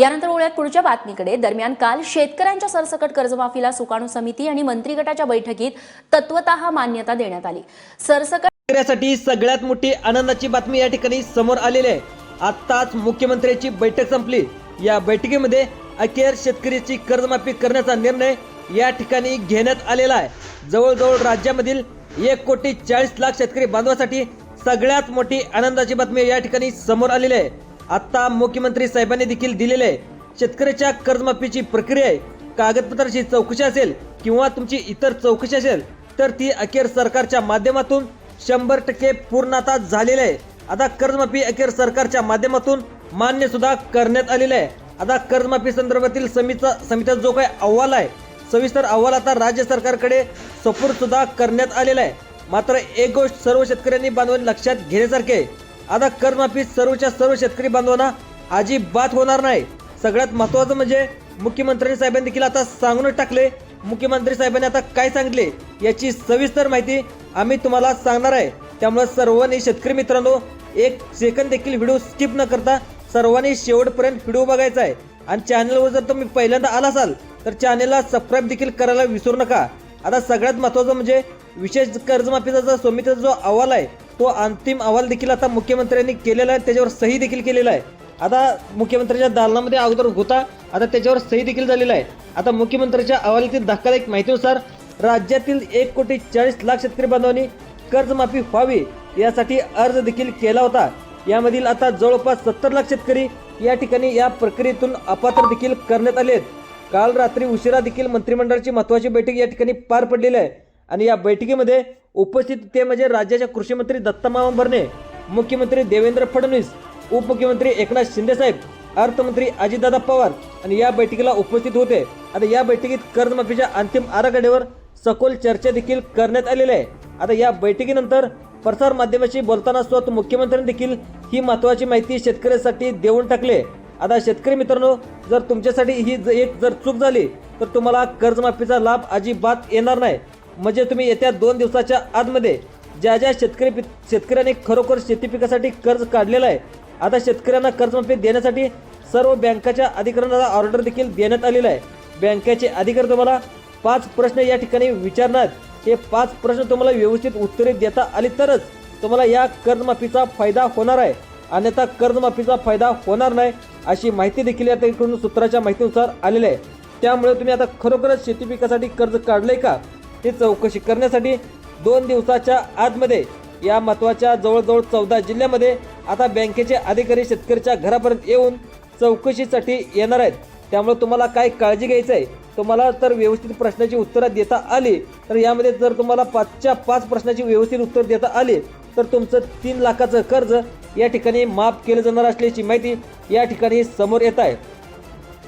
यानंतर वळूयात पुढच्या बातमीकडे. दरम्यान काल शेतकऱ्यांच्या सरसकट कर्जमाफीला सुकाणू समिती आणि मंत्री गटाच्या बैठकीत तत्वतः मान्यता देण्यात आली. सरसकट शेतकऱ्यासाठी सगळ्यात मोठी आनंदाची बातमी या ठिकाणी समोर आलेली आहे. आत्ताच मुख्यमंत्र्यांची बैठक संपली. या बैठकीमध्ये अखेर शेतकऱ्याची कर्जमाफी करण्याचा निर्णय या ठिकाणी घेण्यात आलेला आहे. जवळजवळ राज्यामधील एक कोटी चाळीस लाख शेतकरी बांधवासाठी सगळ्यात मोठी आनंदाची बातमी या ठिकाणी समोर आलेली आहे. आता मुख्यमंत्री साहेबांनी देखील दिलेले आहे शेतकऱ्याच्या कर्जमाफीची प्रक्रिया आहे कागदपत्राची चौकशी असेल किंवा तुमची इतर चौकशी असेल तर ती अखेर सरकारच्या माध्यमातून शंभर टक्के पूर्णता झालेली आहे. आता कर्जमाफी अखेर सरकारच्या माध्यमातून मान्य सुद्धा करण्यात आलेलं आहे. आता कर्जमाफी संदर्भातील समितीचा समितीचा जो काही अहवाल आहे सविस्तर अहवाल आता राज्य सरकारकडे सपूर सुद्धा करण्यात आलेला आहे. मात्र एक गोष्ट सर्व शेतकऱ्यांनी बांधवांनी लक्षात घेण्यासारखे आता कर्जमाफी सर्वच्या सर्व शेतकरी बांधवांना अजिबात होणार नाही. सगळ्यात महत्त्वाचं म्हणजे मुख्यमंत्री साहेबांनी देखील आता सांगूनच टाकले. मुख्यमंत्री साहेबांनी आता काय सांगितले याची सविस्तर माहिती आम्ही तुम्हाला सांगणार आहे. त्यामुळे सर्वांनी शेतकरी मित्रांनो एक सेकंद देखील व्हिडिओ स्किप न करता सर्वांनी शेवटपर्यंत व्हिडिओ बघायचा आहे. आणि चॅनलवर जर तुम्ही पहिल्यांदा आला असाल तर चॅनलला सबस्क्राईब देखील करायला विसरू नका. आता सगळ्यात महत्त्वाचं म्हणजे विशेष कर्जमाफीचा जो समितीचा जो अहवाल आहे तो अंतिम अहवाल देखील आता मुख्यमंत्र्यांनी केलेला आहे त्याच्यावर सही देखील केलेला आहे. आता मुख्यमंत्र्यांच्या दालनामध्ये अगोदर होता आता त्याच्यावर सही देखील झालेला आहे. आता मुख्यमंत्र्यांच्या अहवालातील धक्कादायक माहितीनुसार राज्यातील एक कोटी चाळीस लाख शेतकरी बांधवांनी कर्जमाफी व्हावी यासाठी अर्ज देखील केला होता. यामधील आता जवळपास सत्तर लाख शेतकरी या ठिकाणी या प्रक्रियेतून अपात्र देखील करण्यात आले आहेत काल रात्री उशिरा देखील मंत्रिमंडळाची महत्त्वाची बैठक या ठिकाणी पार पडलेली आहे. आणि या बैठकीमध्ये उपस्थित ते म्हणजे राज्याच्या कृषीमंत्री मंत्री भरणे मुख्यमंत्री देवेंद्र फडणवीस उपमुख्यमंत्री एकनाथ शिंदेसाहेब अर्थमंत्री अजितदादा पवार आणि या बैठकीला उपस्थित होते. आता या बैठकीत कर्जमाफीच्या अंतिम आराखड्यावर सखोल चर्चा देखील करण्यात आलेली आहे. आता या बैठकीनंतर प्रसार माध्यमाशी बोलताना स्वतः मुख्यमंत्र्यांनी देखील ही महत्त्वाची माहिती शेतकऱ्यांसाठी देऊन टाकले आता शेतकरी मित्रांनो जर तुमच्यासाठी ही एक जर चूक झाली तर तुम्हाला कर्जमाफीचा लाभ अजिबात येणार नाही. म्हणजे तुम्ही येत्या दोन दिवसाच्या आतमध्ये ज्या ज्या शेतकरी पि- शेतकऱ्यांनी खरोखर शेती पिकासाठी कर्ज काढलेलं आहे आता शेतकऱ्यांना कर्जमाफी देण्यासाठी सर्व बँकाच्या अधिकाऱ्यांना ऑर्डर देखील देण्यात आलेला आहे. बँकेचे अधिकारी तुम्हाला पाच प्रश्न या ठिकाणी विचारणार. हे पाच प्रश्न तुम्हाला व्यवस्थित उत्तरे देता आली तरच तुम्हाला या कर्जमाफीचा फायदा होणार आहे. अन्यथा कर्जमाफीचा फायदा होणार नाही. अशी माहिती देखील या ठिकाणी सूत्राच्या माहितीनुसार आलेली आहे. त्यामुळे तुम्ही आता खरोखरच शेती पिकासाठी कर्ज काढलंय का? हे चौकशी करण्यासाठी दोन दिवसाच्या आतमध्ये या महत्त्वाच्या जवळजवळ चौदा जिल्ह्यामध्ये आता बँकेचे अधिकारी शेतकऱ्याच्या घरापर्यंत येऊन चौकशीसाठी येणार आहेत. त्यामुळे तुम्हाला काय काळजी घ्यायचं आहे? तुम्हाला तर व्यवस्थित प्रश्नाची उत्तरं देता आली तर यामध्ये जर तुम्हाला पाचच्या पाच प्रश्नाची व्यवस्थित उत्तर देता आली तर तुमचं तीन लाखाचं कर्ज या ठिकाणी माफ केलं जाणार असल्याची माहिती या ठिकाणी समोर येत आहे.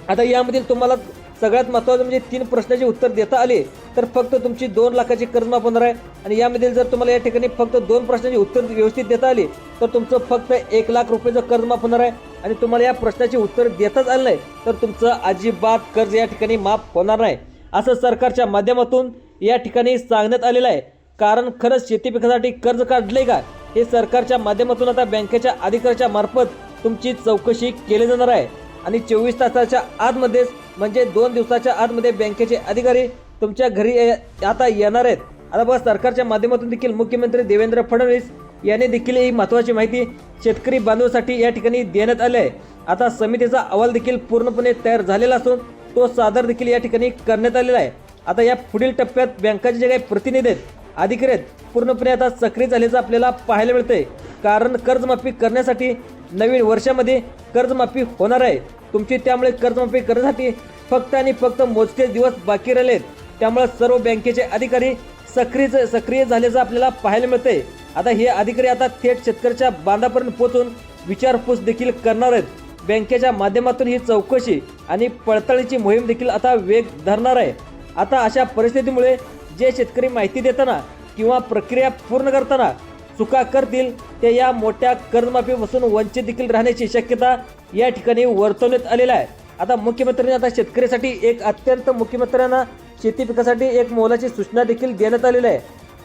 आता यामधील तुम्हाला सगळ्यात महत्त्वाचं म्हणजे तीन प्रश्नाचे उत्तर देता आले तर फक्त तुमची दोन लाखाची कर्ज माफ होणार आहे. आणि यामध्ये जर तुम्हाला या ठिकाणी फक्त दोन प्रश्नाचे उत्तर व्यवस्थित देता आली तर तुमचं फक्त एक लाख रुपयेचं कर्ज माफ होणार आहे. आणि तुम्हाला या प्रश्नाचे उत्तर देताच आलं नाही तर तुमचं अजिबात कर्ज या ठिकाणी माफ होणार नाही. असं सरकारच्या माध्यमातून या ठिकाणी सांगण्यात आलेलं आहे. कारण खरंच शेती पिकासाठी कर्ज काढले का? हे सरकारच्या माध्यमातून आता बँकेच्या अधिकाऱ्याच्या मार्फत तुमची चौकशी केली जाणार आहे. आणि चोवीस तासाच्या आतमध्येच म्हणजे दोन दिवसाच्या आतमध्ये बँकेचे अधिकारी तुमच्या घरी ये- आता येणार आहेत. आता बघा सरकारच्या माध्यमातून देखील मुख्यमंत्री देवेंद्र फडणवीस यांनी देखील ही महत्त्वाची माहिती शेतकरी बांधवासाठी या ठिकाणी देण्यात आली आहे. आता समितीचा अहवाल देखील पूर्णपणे तयार झालेला असून तो सादर देखील या ठिकाणी करण्यात आलेला आहे. आता या पुढील टप्प्यात बँकाचे जे काही प्रतिनिधी आहेत अधिकारी आहेत पूर्णपणे आता सक्रिय झाल्याचं आपल्याला पाहायला मिळतंय. कारण कर्जमाफी करण्यासाठी नवीन वर्षामध्ये कर्जमाफी होणार आहे. तुमची त्यामुळे कर्जमाफी करण्यासाठी फक्त आणि फक्त मोजके दिवस बाकी राहिलेत. त्यामुळे सर्व बँकेचे अधिकारी सक्रिय सक्रिय झाल्याचं आपल्याला पाहायला मिळतंय. आता हे अधिकारी आता थेट शेतकऱ्याच्या बांधापर्यंत पोहोचून विचारपूस देखील करणार आहेत. बँकेच्या माध्यमातून ही चौकशी आणि पडताळणीची मोहीम देखील आता वेग धरणार आहे. आता अशा परिस्थितीमुळे जे शेतकरी माहिती देताना किंवा प्रक्रिया पूर्ण करताना चुका करतील ते या मोठ्या कर्जमाफीपासून वंचित देखील राहण्याची शक्यता या ठिकाणी वर्तवण्यात आलेला आहे. आता मुख्यमंत्र्यांनी आता शेतकऱ्यासाठी एक अत्यंत मुख्यमंत्र्यांना शेती पिकासाठी एक मोलाची सूचना देखील देण्यात आलेली आहे.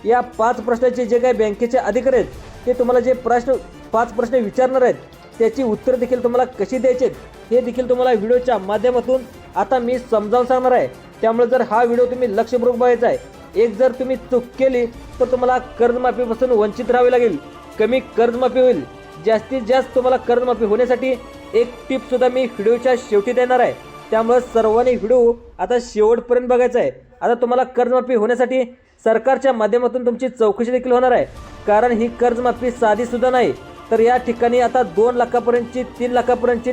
या पाच प्रश्नाचे जे काही बँकेचे अधिकारी आहेत ते तुम्हाला जे प्रश्न पाच प्रश्न विचारणार आहेत त्याची उत्तर देखील तुम्हाला कशी द्यायची हे देखील तुम्हाला व्हिडिओच्या माध्यमातून आता मी समजावून सांगणार आहे. त्यामुळे जर हा व्हिडिओ तुम्ही लक्षपूर्वक बघायचा आहे एक जर तुम्ही चूक केली तर तुम्हाला कर्जमाफीपासून वंचित राहावे लागेल. कमी कर्जमाफी होईल. जास्तीत जास्त तुम्हाला कर्जमाफी होण्यासाठी एक टिप सुद्धा मी व्हिडिओच्या शेवटी देणार आहे. त्यामुळे सर्वांनी व्हिडिओ आता शेवटपर्यंत बघायचा आहे. आता तुम्हाला कर्जमाफी होण्यासाठी सरकारच्या माध्यमातून तुमची चौकशी देखील होणार आहे. कारण ही कर्जमाफी साधी सुद्धा नाही. तर या ठिकाणी आता दोन लाखापर्यंतची तीन लाखापर्यंतची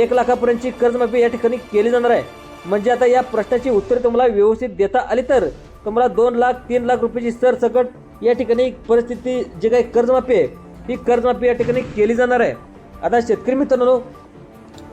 एक लाखापर्यंतची कर्जमाफी या ठिकाणी केली जाणार आहे. म्हणजे आता या प्रश्नाची उत्तरे तुम्हाला व्यवस्थित देता आली तर तुम्हाला दोन लाख तीन लाख रुपयाची सरसकट या ठिकाणी परिस्थिती जे काही कर्जमाफी आहे ही कर्जमाफी या ठिकाणी केली जाणार आहे. आता शेतकरी मित्रांनो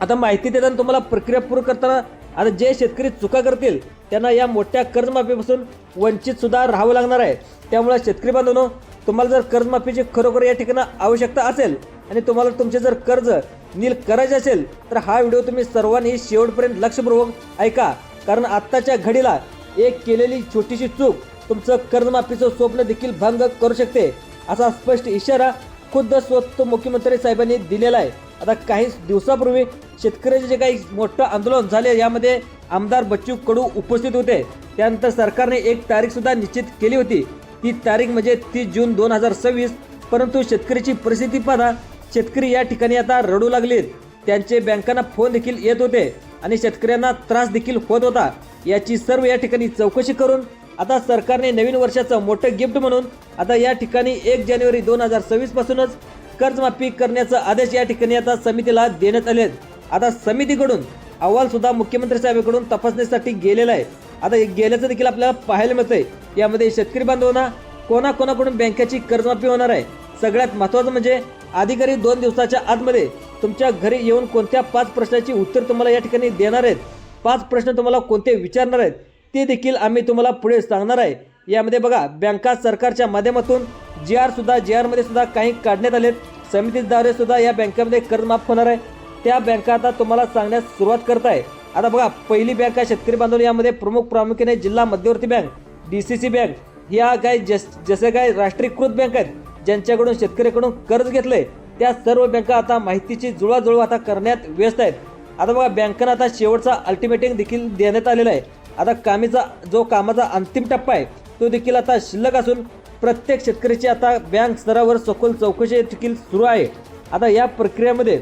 आता माहिती देताना तुम्हाला प्रक्रिया पूर्ण करताना आता जे शेतकरी चुका करतील त्यांना या मोठ्या कर्जमाफीपासून वंचित सुद्धा राहावं लागणार आहे. त्यामुळे शेतकरी बांधवनो तुम्हाला जर कर्जमाफीची खरोखर या ठिकाणी आवश्यकता असेल आणि तुम्हाला तुमचे जर कर्ज नील करायचे असेल तर हा व्हिडिओ तुम्ही सर्वांनी शेवटपर्यंत लक्षपूर्वक ऐका. कारण आत्ताच्या घडीला एक केलेली छोटीशी चूक तुमचं कर्जमाफीचं स्वप्न देखील भंग करू शकते असा स्पष्ट इशारा खुद्द स्वतः मुख्यमंत्री साहेबांनी दिलेला आहे. आता काही दिवसापूर्वी शेतकऱ्याचे जे काही मोठं आंदोलन झाले यामध्ये आमदार बच्चू कडू उपस्थित होते. त्यानंतर सरकारने एक तारीख सुद्धा निश्चित केली होती. ती तारीख म्हणजे तीस जून दोन हजार सव्वीस. परंतु शेतकऱ्याची परिस्थिती पाहता शेतकरी या ठिकाणी आता रडू लागलेत. त्यांचे बँकांना फोन देखील येत होते आणि शेतकऱ्यांना त्रास देखील होत होता. याची सर्व या ठिकाणी चौकशी करून आता सरकारने नवीन वर्षाचं मोठं गिफ्ट म्हणून आता या ठिकाणी एक जानेवारी दोन हजार सव्वीस पासूनच कर्जमाफी करण्याचा आदेश या ठिकाणी आता समितीला देण्यात आले आहेत. आता समितीकडून अहवाल सुद्धा मुख्यमंत्री साहेबांकडून तपासणीसाठी गेलेला आहे. आता एक गेल्याचं देखील आपल्याला पाहायला मिळतंय. यामध्ये शेतकरी बांधवांना कोणाकोणाकडून बँकेची कर्जमाफी होणार आहे? सगळ्यात महत्त्वाचं म्हणजे अधिकारी दोन दिवसाच्या आतमध्ये तुमच्या घरी येऊन कोणत्या पाच प्रश्नाची उत्तर तुम्हाला या ठिकाणी देणार आहेत? पाच प्रश्न तुम्हाला कोणते विचारणार आहेत ते देखील आम्ही तुम्हाला पुढे सांगणार आहे. यामध्ये बघा बँका सरकारच्या माध्यमातून जी आर सुद्धा जी आरमध्ये सुद्धा काही काढण्यात आलेत. समितीद्वारे सुद्धा या बँकामध्ये कर्ज माफ होणार आहे. त्या बँका आता तुम्हाला सांगण्यास सुरुवात करत आहे. आता बघा पहिली बँक आहे शेतकरी बांधव यामध्ये प्रमुख प्रामुख्याने जिल्हा मध्यवर्ती bank D C C bank. या काय जस जसे काय राष्ट्रीयकृत बँक आहेत ज्यांच्याकडून शेतकऱ्याकडून कर्ज घेतलंय त्या सर्व बँका आता माहितीची जुळवाजुळव आता करण्यात व्यस्त आहेत. आता बघा बँकांना आता शेवटचा अल्टिमेटिंग देखील देण्यात आलेला आहे. आता कामीचा जो कामाचा अंतिम टप्पा आहे तो देखील आता शिल्लक असून प्रत्येक शेतकऱ्याची आता बँक स्तरावर सखोल चौकशी देखील सुरू आहे. आता या प्रक्रियेमध्ये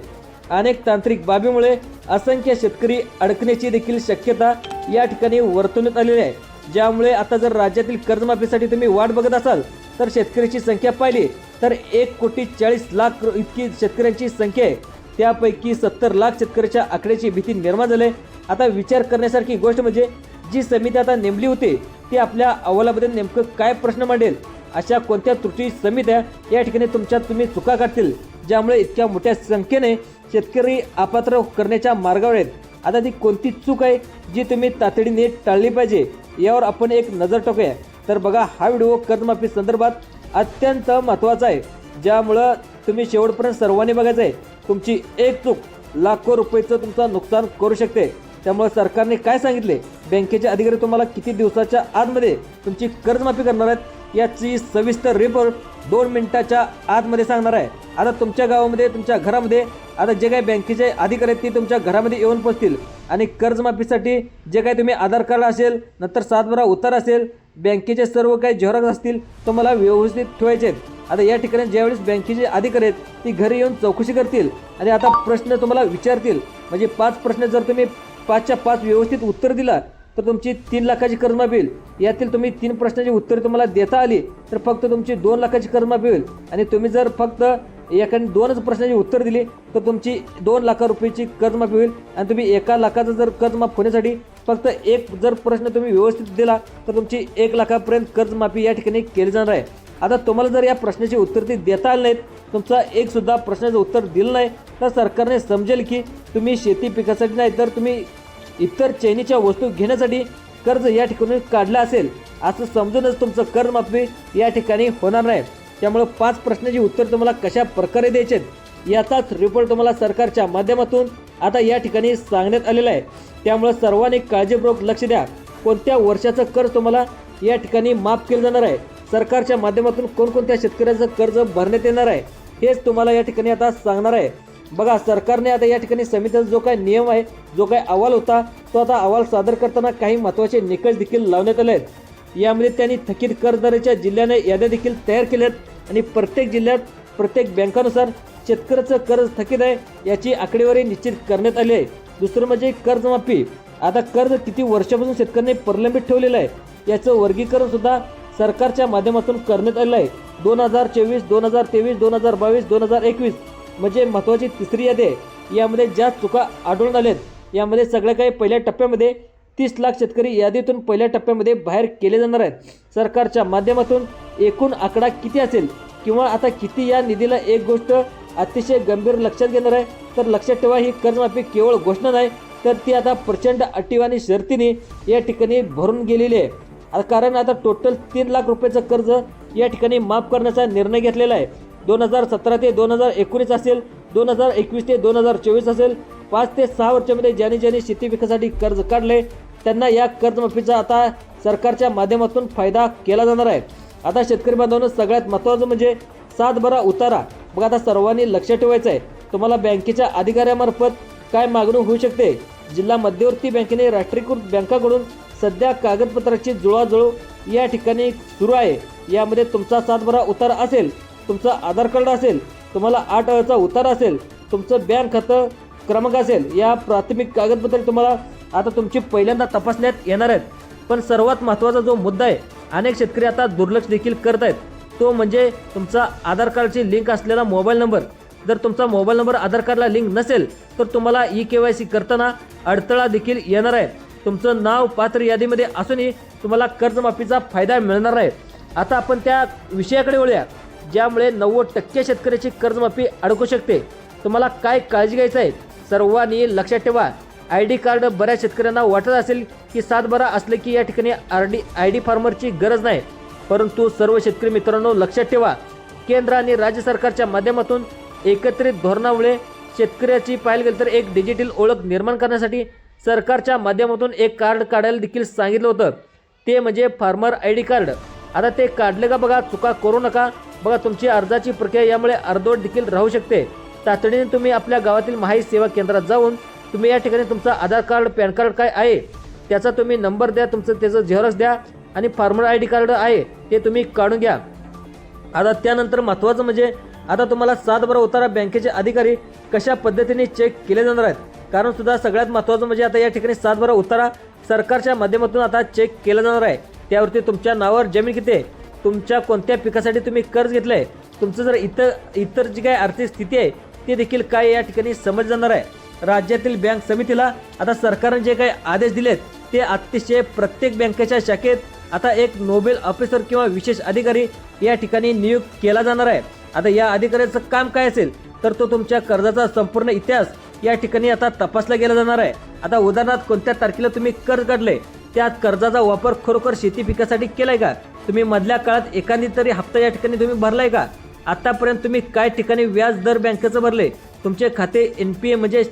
अनेक तांत्रिक बाबीमुळे असंख्य शेतकरी अडकण्याची देखील शक्यता या ठिकाणी वर्तवण्यात आलेली आहे. ज्यामुळे आता जर राज्यातील कर्जमाफीसाठी तुम्ही वाट बघत असाल तर शेतकऱ्याची संख्या पाहिली तर एक कोटी चाळीस लाख इतकी शेतकऱ्यांची संख्या आहे. त्यापैकी सत्तर लाख शेतकऱ्याच्या आकड्याची भीती निर्माण झाली आता विचार करण्यासारखी गोष्ट म्हणजे जी समिती आता नेमली होती ती आपल्या अहवालामध्ये नेमकं काय प्रश्न मांडेल? अशा कोणत्या त्रुटी समित्या या ठिकाणी तुमच्या तुम्ही चुका काढतील ज्यामुळे इतक्या मोठ्या संख्येने शेतकरी अपात्र करण्याच्या मार्गावर आहेत. आता ती कोणती चूक आहे जी तुम्ही तातडीने टाळली पाहिजे यावर आपण एक नजर टाकूया. तर बघा हा व्हिडिओ कर्जमाफी संदर्भात अत्यंत महत्त्वाचा आहे. ज्यामुळं तुम्ही शेवटपर्यंत सर्वांनी बघायचं आहे. तुमची एक चूक लाखो रुपयेचं तुमचं नुकसान करू शकते. त्यामुळे सरकारने काय सांगितले? बँकेचे अधिकारी तुम्हाला किती दिवसाच्या आतमध्ये तुमची कर्जमाफी करणार आहेत याची सविस्तर रिपोर्ट दोन मिनिटाच्या आतमध्ये सांगणार आहे. आता तुमच्या गावामध्ये तुमच्या घरामध्ये आता जे काही बँकेचे अधिकारी आहेत ते तुमच्या घरामध्ये येऊन पोचतील. आणि कर्जमाफीसाठी जे काही तुम्ही आधार कार्ड असेल नंतर सातबारा उतार असेल बँकेचे सर्व काही झेरॉक्स असतील तुम्हाला व्यवस्थित ठेवायचे आहेत. आता या ठिकाणी ज्यावेळेस बँकेचे अधिकारी आहेत ती घरी येऊन चौकशी करतील आणि आता प्रश्न तुम्हाला विचारतील. म्हणजे पाच प्रश्न जर तुम्ही पाचच्या पाच व्यवस्थित उत्तर दिला तर तुमची तीन लाखाची कर्जमाफी होईल यातील तुम्ही तीन प्रश्नाची उत्तरे तुम्हाला देता आली तर फक्त तुमची दोन लाखाची कर्जमाफी होईल आणि तुम्ही जर फक्त एखादी दोनच प्रश्नाची उत्तर दिली तर तुमची दोन लाख रुपयाची कर्जमाफी होईल आणि तुम्ही एका लाखाचं जर कर्जमाफ होण्यासाठी फक्त एक जर प्रश्न तुम्ही व्यवस्थित दिला तर तुमची एक लाखापर्यंत कर्जमाफी या ठिकाणी केली जाणार आहे. आता तुम्हाला जर या प्रश्नाची उत्तर ते देता आले नाहीत तुमचा एकसुद्धा प्रश्नाचं उत्तर दिलं नाही तर सरकारने समजेल की तुम्ही शेती पिकासाठी नाही तर तुम्ही इतर चैनीच्या वस्तू घेण्यासाठी कर्ज या ठिकाणी काढलं असेल असं समजूनच तुमचं कर्जमाफी या ठिकाणी होणार नाही. त्यामुळे पाच प्रश्नाची उत्तर तुम्हाला कशा प्रकारे द्यायचे याचाच रिपोर्ट तुम्हाला सरकारच्या माध्यमातून आता या ठिकाणी सांगण्यात आलेला आहे. त्यामुळे सर्वांनी काळजीपूर्वक लक्ष द्या कोणत्या वर्षाचं कर्ज तुम्हाला या ठिकाणी माफ केलं जाणार आहे. सरकारच्या माध्यमातून कोणकोणत्या शेतकऱ्याचं कर्ज भरण्यात येणार आहे हेच तुम्हाला या ठिकाणी आता सांगणार आहे. बघा सरकारने आता या ठिकाणी समितीचा जो काही नियम आहे जो काही अहवाल होता तो आता अहवाल सादर करताना काही महत्त्वाचे निकष देखील लावण्यात आले आहेत. यामध्ये त्यांनी थकीत कर्जदाराच्या जिल्ह्याने याद्या देखील तयार केल्या आहेत आणि प्रत्येक जिल्ह्यात प्रत्येक बँकानुसार शेतकऱ्याचं कर्ज थकीत आहे याची आकडेवारी निश्चित करण्यात आली आहे. दुसरं म्हणजे कर्जमाफी. आता कर्ज किती वर्षापासून शेतकऱ्यांनी प्रलंबित ठेवलेलं आहे याचं वर्गीकरण सुद्धा सरकारच्या माध्यमातून करण्यात आलेलं आहे. दोन हजार चोवीस दोन हजार तेवीस दोन हजार बावीस दोन हजार एकवीस म्हणजे महत्त्वाची तिसरी यादी आहे. यामध्ये ज्या चुका आढळून आल्यात यामध्ये सगळ्या काही पहिल्या टप्प्यामध्ये तीस लाख शेतकरी यादीतून पहिल्या टप्प्यामध्ये बाहेर केले जाणार आहेत. सरकारच्या माध्यमातून एकूण आकडा किती असेल किंवा आता किती या निधीला एक गोष्ट अतिशय गंभीर लक्षात घेणार आहे तर लक्षात ठेवा ही कर्जमाफी केवळ घोषणा नाही तर ती आता प्रचंड अटीव आणि शर्तीने या ठिकाणी भरून गेलेली आहे. कारण आता टोटल तीन लाख रुपयाचं कर्ज या ठिकाणी माफ करण्याचा निर्णय घेतलेला आहे. दोन हजार सतरा ते दोन हजार एकोणीस असेल दोन हजार एकवीस ते दोन हजार चोवीस असेल पाच ते सहा वर्षामध्ये ज्याने ज्याने शेती कर्ज काढले त्यांना या कर्जमाफीचा आता सरकारच्या माध्यमातून फायदा केला जाणार आहे. आता शेतकरी बांधवांना सगळ्यात महत्त्वाचं म्हणजे सात बारा उतारा. मग आता सर्वांनी लक्ष ठेवायचं आहे तुम्हाला बँकेच्या अधिकाऱ्यामार्फत काय मागणी होऊ शकते? जिल्हा मध्यवर्ती बँकेने राष्ट्रीयकृत बँकाकडून सध्या कागदपत्राची जुळवाजुळव या ठिकाणी सुरू आहे. यामध्ये तुमचा सातबारा उतारा असेल तुमचं आधार कार्ड असेल तुम्हाला आठ अळचा उतारा असेल तुमचं बँक खातं क्रमांक असेल या प्राथमिक कागदपत्रे तुम्हाला आता तुमची पहिल्यांदा तपासण्यात येणार आहेत. पण सर्वात महत्त्वाचा जो मुद्दा आहे अनेक शेतकरी आता दुर्लक्ष देखील करत आहेत. तो म्हणजे तुमचा आधार कार्डची लिंक असलेला मोबाईल नंबर. जर तुमचा मोबाईल नंबर आधार कार्डला लिंक नसेल तर तुम्हाला ई के वाय सी करताना अडथळा देखील येणार आहे. तुमचं नाव पात्र यादीमध्ये असूनही तुम्हाला कर्जमाफीचा फायदा मिळणार आहे. आता आपण त्या विषयाकडे वळूया. ज्यामुळे नव्वद टक्के शेतकऱ्याची कर्जमाफी अडकू शकते. तुम्हाला काय काळजी घ्यायचं आहे? सर्वांनी लक्षात ठेवा. आय डी कार्ड बऱ्याच शेतकऱ्यांना वाटत असेल की सातबारा असले की या ठिकाणी आर डी आय डी फार्मरची गरज नाही. परंतु सर्व शेतकरी मित्रांनो लक्षात ठेवा. केंद्र आणि राज्य सरकारच्या माध्यमातून एकत्रित धोरणामुळे शेतकऱ्याची पाहायला गेलं तर एक डिजिटल ओळख निर्माण करण्यासाठी सरकारच्या माध्यमातून एक कार्ड काढायला देखील सांगितलं होतं. ते म्हणजे फार्मर आय डी कार्ड. आता ते काढले का बघा चुका करू नका. बघा तुमची अर्जाची प्रक्रिया यामुळे अर्धवट देखील राहू शकते. तातडीने तुम्ही आपल्या गावातील माहिती सेवा केंद्रात जाऊन तुम्ही या ठिकाणी तुमचं आधार कार्ड पॅन कार्ड काय आहे त्याचा तुम्ही नंबर द्या तुमचं त्याचं झेरॉक्स द्या आणि फार्मर आय डी कार्ड आहे ते तुम्ही काढून घ्या. आता त्यानंतर महत्त्वाचं म्हणजे आता तुम्हाला सातबारा उतारा बँकेचे अधिकारी कशा पद्धतीने चेक केले जाणार आहेत? कारण सुद्धा सगळ्यात महत्त्वाचं म्हणजे आता या ठिकाणी सातबारा उतारा सरकारच्या माध्यमातून आता चेक केला जाणार आहे. त्यावरती तुमच्या नावावर जमीन किती आहे? तुमच्या कोणत्या पिकासाठी तुम्ही कर्ज घेतलं आहे तुमचं जर इतर इतर जी काही आर्थिक स्थिती आहे ती देखील काय या ठिकाणी समज जाणार आहे? राज्यातील बँक समितीला आता सरकारने जे काही आदेश दिलेत ते अतिशय प्रत्येक बँकेच्या शाखेत आता एक नोबेल ऑफिसर किंवा विशेष अधिकारी या ठिकाणी नियुक्त केला जाणार आहे. आता या अधिकाऱ्याचं काम काय असेल? तर तो तुमच्या कर्जाचा संपूर्ण इतिहास या ठिकाणी आता तपासला गेला जाणार आहे. आता उदाहरणार्थ कोणत्या तारखेला तुम्ही कर्ज काढले त्या कर्जाचा वापर खरोखर शेती पिकासाठी केलाय का? तुम्ही मधल्या काळात एखादी तरी हप्ता या ठिकाणी तुम्ही भरलाय का? आतापर्यंत तुम्ही काय ठिकाणी व्याज दर बँकेचं भरले तुमचे खाते एन पी ए म्हणजे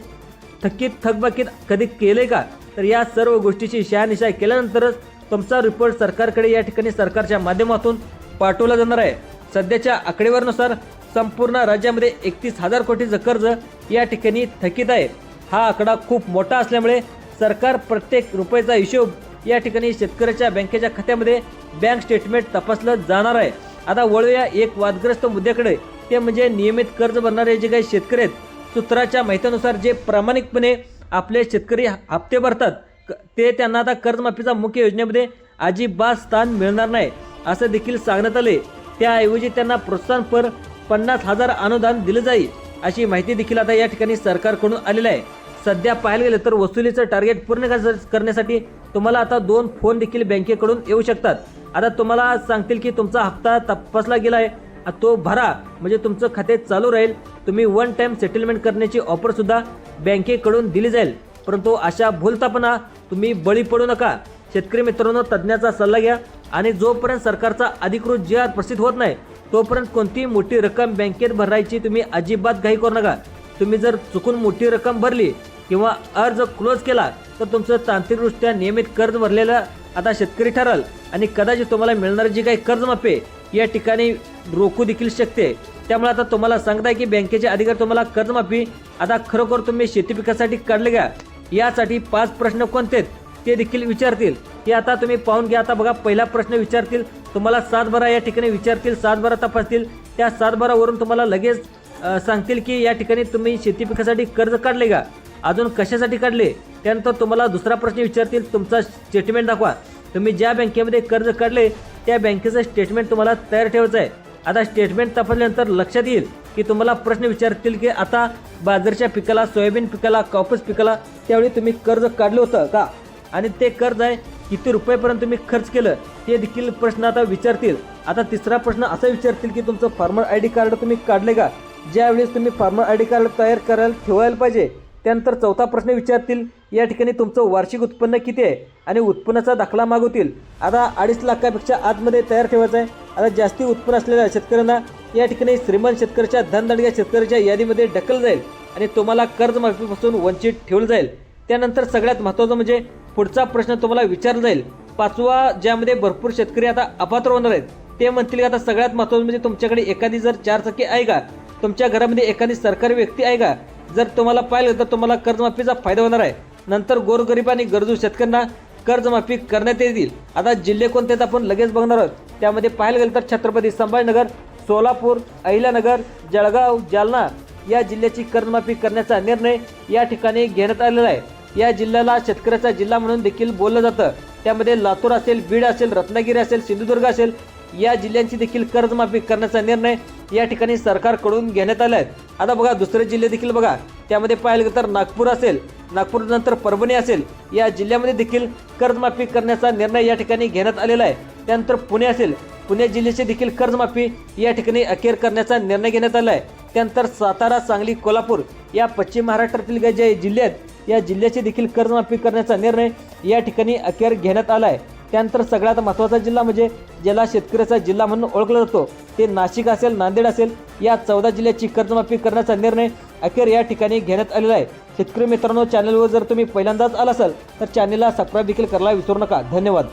थकीत थकबाकीत कधी केले का? तर या सर्व गोष्टीची शहानिशा केल्यानंतरच तुमचा रिपोर्ट सरकारकडे या ठिकाणी सरकारच्या माध्यमातून पाठवला जाणार आहे. सध्याच्या आकडेवारीनुसार संपूर्ण राज्यामध्ये एकतीस हजार कोटीचं कर्ज या ठिकाणी थकीत आहे हा आकडा खूप मोठा असल्यामुळे सरकार प्रत्येक रुपयाचा हिशोब या ठिकाणी शेतकऱ्याच्या बँकेच्या खात्यामध्ये बँक स्टेटमेंट तपासलं जाणार आहे. आता वळूया एक वादग्रस्त मुद्द्याकडे. ते म्हणजे नियमित कर्ज भरणारे जे काही शेतकरी आहेत सूत्राच्या माहितीनुसार जे प्रामाणिकपणे आपले शेतकरी हप्ते भरतात क- ते त्यांना आता कर्जमाफीचा मुख्य योजनेमध्ये अजिबात स्थान मिळणार नाही असं देखील सांगण्यात आले त्याऐवजी त्यांना प्रोत्साहनपर पन्नास हजार अनुदान दिलं जाईल. अशी माहिती देखील आता या ठिकाणी सरकारकडून आलेलं आहे. सध्या पाहायला गेलं तर वसुलीचं टार्गेट पूर्ण कर- करण्यासाठी तुम्हाला आता दोन फोन देखील बँकेकडून येऊ शकतात. आता तुम्हाला सांगतील की तुमचा हप्ता तपासला गेला आहे तो भरा म्हणजे तुमचं खाते चालू राहील. तुम्ही वन टाइम सेटलमेंट करण्याची ऑफर सुद्धा बँकेकडून दिली जाईल. परंतु अशा भूलतापणा तुम्ही बळी पडू नका. शेतकरी मित्रांनो तज्ज्ञाचा सल्ला घ्या. आणि जोपर्यंत सरकारचा अधिकृत जिहाद प्रसिद्ध होत नाही तोपर्यंत कोणतीही मोठी रक्कम बँकेत भरायची तुम्ही अजिबात घाई करू नका. तुम्ही जर चुकून मोठी रक्कम भरली किंवा अर्ज क्लोज केला तर तुमचं तांत्रिकदृष्ट्या नियमित कर्ज भरलेलं आता शेतकरी ठराल. आणि कदाचित तुम्हाला मिळणारी जी काही कर्जमाफी या ठिकाणी रोखू देखील शकते. त्यामुळे आता तुम्हाला सांगताय की बँकेचे अधिकारी तुम्हाला कर्जमाफी आता खरोखर तुम्ही शेती पिकासाठी काढले का? यासाठी पाच प्रश्न कोणते आहेत ते देखील विचारतील हे आता तुम्ही पाहून घ्या आता बघा पहिला प्रश्न विचारतील तुम्हाला सातबारा या ठिकाणी विचारतील सातबारा तपासतील. त्या सातबारावरून तुम्हाला लगेच सांगतील की या ठिकाणी तुम्ही शेती पिकासाठी कर्ज काढले का? अजून कशासाठी काढले? त्यानंतर तुम्हाला दुसरा प्रश्न विचारतील तुमचा स्टेटमेंट दाखवा. तुम्ही ज्या बँकेमध्ये कर्ज काढले त्या बँकेचं स्टेटमेंट तुम्हाला तयार ठेवायचं आहे. आता स्टेटमेंट तपासल्यानंतर लक्षात येईल की तुम्हाला प्रश्न विचारतील की आता बाजरीच्या पिकाला सोयाबीन पिकाला कापूस पिकाला त्यावेळी तुम्ही कर्ज काढलं होतं का? आणि ते कर्ज आहे किती रुपयेपर्यंत तुम्ही खर्च केलं ते देखील प्रश्न आता विचारतील. आता तिसरा प्रश्न असा विचारतील की तुमचं फार्मर आय डी कार्ड तुम्ही काढले का? ज्यावेळेस तुम्ही फार्मर आय डी कार्ड तयार करायला ठेवायला पाहिजे त्यानंतर चौथा प्रश्न विचारतील या ठिकाणी तुमचं वार्षिक उत्पन्न किती आहे? आणि उत्पन्नाचा दाखला मागवतील. आता अडीच लाखापेक्षा आतमध्ये तयार ठेवायचं आहे. आता जास्ती उत्पन्न असलेल्या शेतकऱ्यांना या ठिकाणी श्रीमंत शेतकऱ्याच्या धनदंडग्या शेतकऱ्याच्या यादीमध्ये ढकल जाईल आणि तुम्हाला कर्जमाफीपासून वंचित ठेवलं जाईल. त्यानंतर सगळ्यात महत्त्वाचं म्हणजे पुढचा प्रश्न तुम्हाला विचारला जाईल. पाचवा ज्यामध्ये भरपूर शेतकरी आता अपात्र होणार आहेत ते म्हणतील की आता सगळ्यात महत्त्वाचं म्हणजे तुमच्याकडे एखादी जर चार चाकी आहे का? तुमच्या घरामध्ये एखादी सरकारी व्यक्ती आहे का? जर तुम्हाला पाहिलं तर तुम्हाला कर्जमाफीचा फायदा होणार आहे. नंतर गोरगरीब आणि गरजू शेतकऱ्यांना कर्जमाफी करण्यात येतील. आता जिल्हे कोणते तर आपण लगेच बघणार आहोत. त्यामध्ये पाहायला गेलं तर छत्रपती संभाजीनगर सोलापूर अहिल्यानगर जळगाव जालना या जिल्ह्याची कर्जमाफी करण्याचा निर्णय या ठिकाणी घेण्यात आलेला आहे. या जिल्ह्याला शेतकऱ्याचा जिल्हा म्हणून देखील बोललं जातं. त्यामध्ये लातूर असेल बीड असेल रत्नागिरी असेल सिंधुदुर्ग असेल या जिल्ह्यांची देखील कर्जमाफी करण्याचा निर्णय या ठिकाणी सरकारकडून घेण्यात आला आहे आता बघा दुसरे जिल्हे देखील बघा. त्यामध्ये पाहिलं गेलं तर नागपूर असेल नागपूर नंतर परभणी असेल या जिल्ह्यामध्ये देखील कर्जमाफी करण्याचा निर्णय या ठिकाणी घेण्यात आलेला आहे. त्यानंतर पुणे असेल पुणे जिल्ह्याची देखील कर्जमाफी या ठिकाणी अखेर करण्याचा निर्णय घेण्यात आला आहे त्यानंतर सातारा सांगली कोल्हापूर या पश्चिम महाराष्ट्रातील जे- जे जिल्हे आहेत या जिल्ह्याची देखील कर्जमाफी करण्याचा निर्णय या ठिकाणी अखेर घेण्यात आला आहे त्यानंतर सगळ्यात महत्त्वाचा जिल्हा म्हणजे ज्याला शेतकऱ्याचा जिल्हा म्हणून ओळखला जातो ते नाशिक असेल नांदेड असेल या चौदा जिल्ह्याची कर्जमाफी करण्याचा निर्णय अखेर या ठिकाणी घेण्यात आलेला आहे. शेतकरी मित्रांनो चॅनलवर जर तुम्ही पहिल्यांदाच आला असाल तर चॅनलला सबस्क्राईब देखील करायला विसरू नका. धन्यवाद.